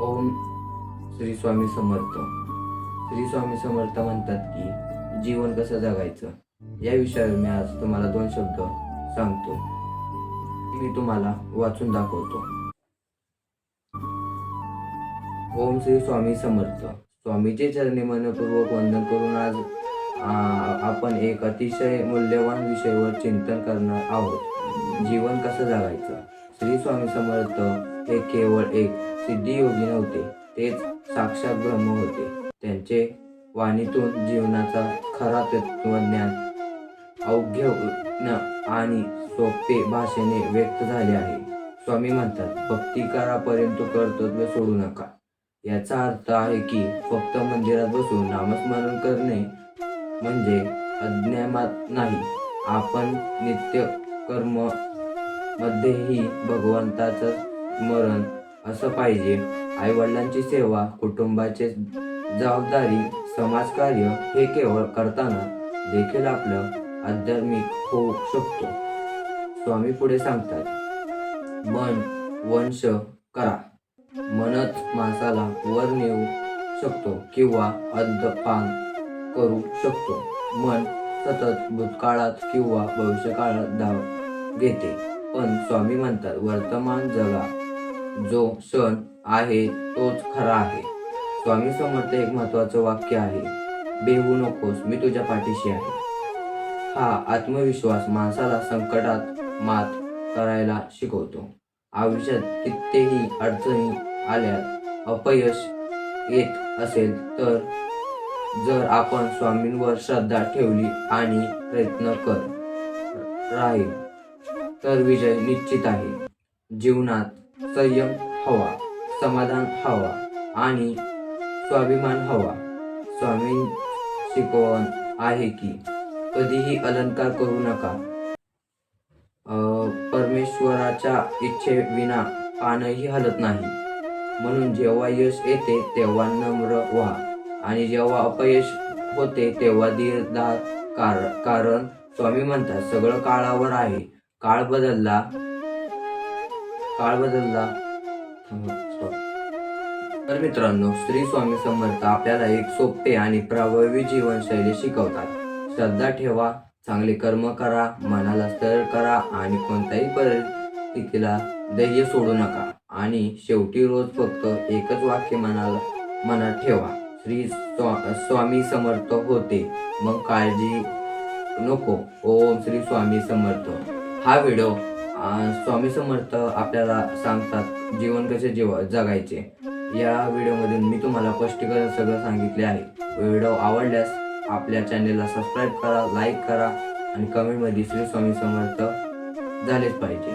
ओम श्री स्वामी समर्थ. श्री स्वामी समर्थ म्हणतात की जीवन कसं जगायचं? या विषयावर मी आज तुम्हाला दोन शब्द सांगतो. मी तुम्हाला वाचून दाखवतो. ओम श्री स्वामी समर्थ. स्वामीचे चरणी मनपूर्वक वंदन करून आज आपण एक अतिशय मूल्यवान विषयावर चिंतन करणार आहोत. जीवन कसं जगायचं? श्री स्वामी समर्थ हे केवळ एक सिद्धियोगी नव्हते तेच साक्षात ब्रह्म होते. त्यांचे वाणीतून जीवनाचा खरा तत्वज्ञान अवघ्य आणि सोपे भाषेने व्यक्त झाले आहे. स्वामी म्हणतात भक्ती करा परंतु कर्तव्य सोडू नका. याचा अर्थ आहे की फक्त मंदिरात बसून नामस्मरण करणे म्हणजे अज्ञानात नाही. आपण नित्य कर्म मध्येही भगवंताचं मरण असं पाहिजे. आईवडिलांची सेवा कुटुंबाचे जबाबदारी समाजकार्य हे केवळ करताना देखील आपलं आध्यात्मिक होऊ शकतो. स्वामी पुढे सांगतात मन वंश करा. मनच माणसाला वर नेऊ शकतो किंवा अद्यपान करू शकतो. मन सतत भूतकाळात किंवा भविष्यकाळात धाव घेते. पण स्वामी म्हणतात वर्तमान जगा जो सण आहे तोच खरा आहे. स्वामी समर्थ एक महत्वाचं वाक्य आहे. बेहू नकोस मी तुझ्या पाठीशी आहे. हा आत्मविश्वास माणसाला संकटात मात करायला शिकवतो. आयुष्यात कित्येही अडचणी आल्या अपयश येत असेल तर जर आपण स्वामींवर श्रद्धा ठेवली आणि प्रयत्न कर राहील तर विजय निश्चित आहे. जीवनात संयम हवा समाधान हवा आणि स्वाभिमान हवा. स्वामी शिकवण आहे की कधीही अलंकार करू नका. परमेश्वराच्या इच्छेविना पानही हलत नाही. म्हणून जेव्हा यश येते तेव्हा नम्र व्हा. आणि जेव्हा अपयश होते तेव्हा धीरधा कार कारण स्वामी म्हणतात सगळं काळावर आहे. काळ बदलला काळ बदलला तर मित्रांनो श्री स्वामी समर्थ आपल्याला एक सोपे आणि प्रभावी जीवनशैली शिकवतात. श्रद्धा ठेवा चांगले कर्म करा मनाला स्थिर करा आणि कोणत्याही परिस्थितीला ध्येय सोडू नका. आणि शेवटी रोज फक्त एकच वाक्य मनाला मनात ठेवा श्री स्वा- स्वामी समर्थ होते. मग काळजी नको. ओम श्री स्वामी समर्थ. हा व्हिडिओ स्वामी समर्थ आपल्याला सांगतात जीवन कसे जीव जगायचे. या व्हिडिओमधून मी तुम्हाला स्पष्टीकरण सगळं सांगितले आहे. व्हिडिओ आवडल्यास आपल्या चॅनेलला सबस्क्राईब करा लाईक करा आणि कमेंटमध्ये श्री स्वामी समर्थ झालेच पाहिजे.